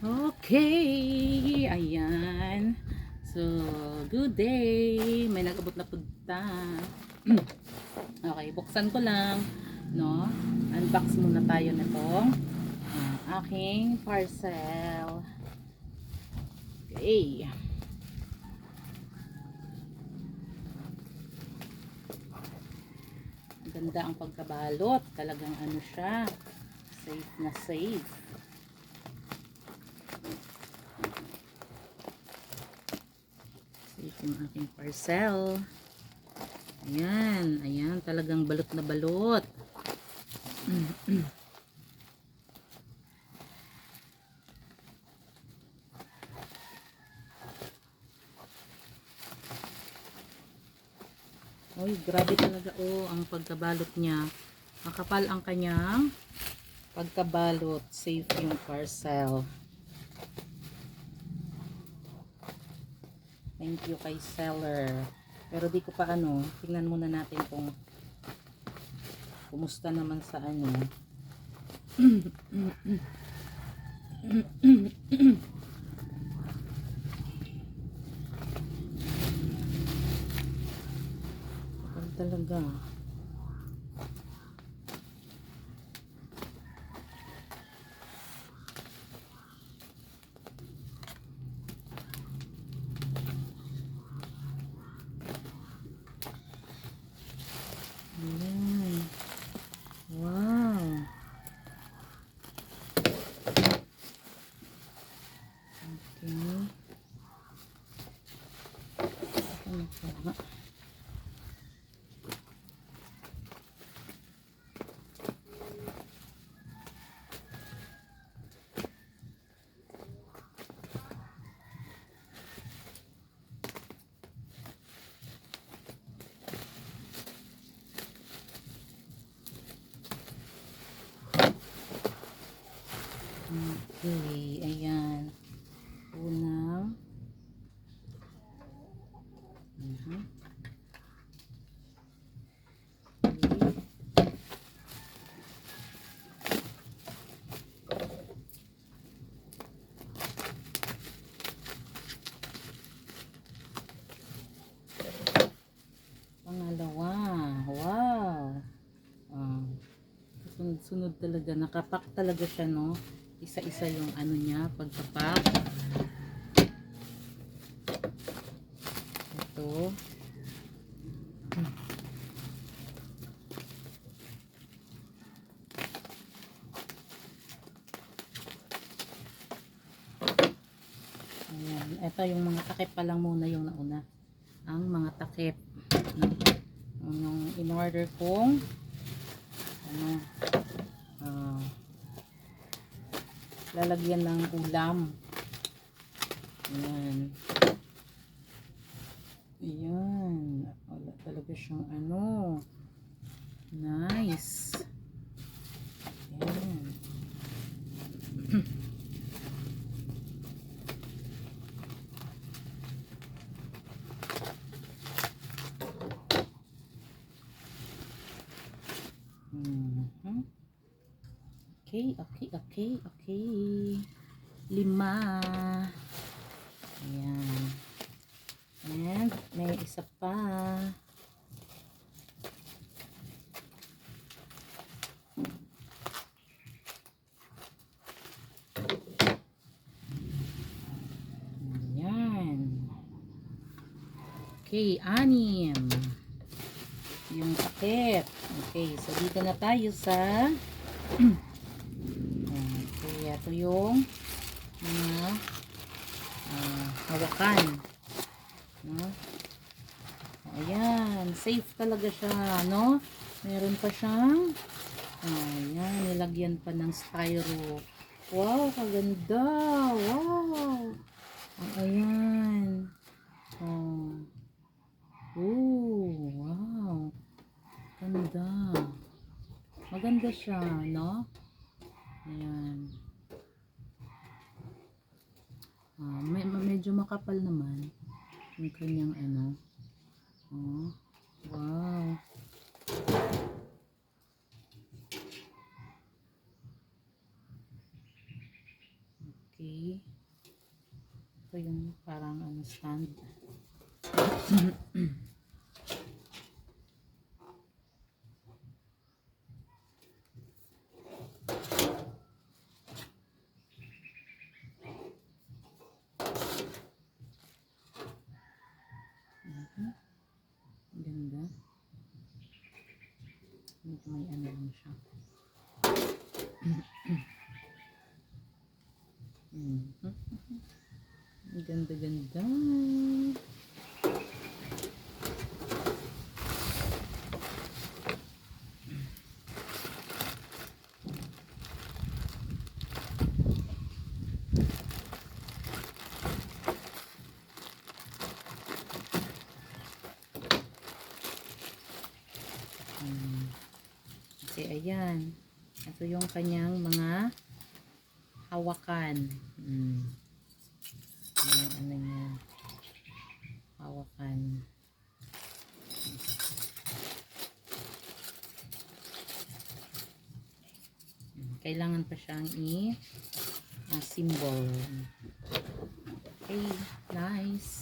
Okay, ayan. So, good day. May nagabot na punta. okay, buksan ko lang, no? Unbox muna tayo nitong ah, aking parcel. Okay. Ganda ang pagkabalot. Talagang ano siya. Safe na safe. Yung aking parcel. Ayan. Ayan. Talagang balot na balot. Uy, grabe talaga oh, ang pagkabalot niya. Makapal ang kanyang pagkabalot. Safe yung parcel. Thank you kay seller. Pero di ko pa ano, tingnan muna natin kung kumusta naman sa ano. Talaga. Ayan. Wow. Okay. Ano pa ba? Okay, ayan. Unang. Mhm. Okay. Pangalawa. Wow. Ah. Sunod-sunod talaga. Nakapak talaga siya, no? Isa-isa yung ano niya, pagkapak. Ito. Ayan. Ito yung mga takip pa lang muna yung nauna. Ang mga takip. Yung in-order kong ano, lalagyan ng ulam. Ayan. Ayan. Wala talaga siyang ano. Nice. Ayan. Mhm. Okay, okay, okay, okay. Lima. Ayan. And may isa pa. Ayan. Okay, anim. Yung takip. Okay, so dito na tayo sa ito yung mga ah, hawakan. No? Ayan, safe talaga siya, no? Meron pa siyang ayan, nilagyan pa ng styro. Wow, kaganda. Wow. Ayan. Oh. Ooh, wow. Ganda. Maganda siya, no? Ayan. Ah, may, ma- medyo makapal naman yung kanyang ano. Oh, wow. Okay. Ito yung parang ano stand. Mhm. Ganda. Medyo may ano lang siya. Ang Ganda-ganda. Ayan. Ito yung kanyang mga hawakan. Hmm. Yung ano niya. Hawakan. Hmm, Kailangan pa siyang i ah, symbol. Okay, nice.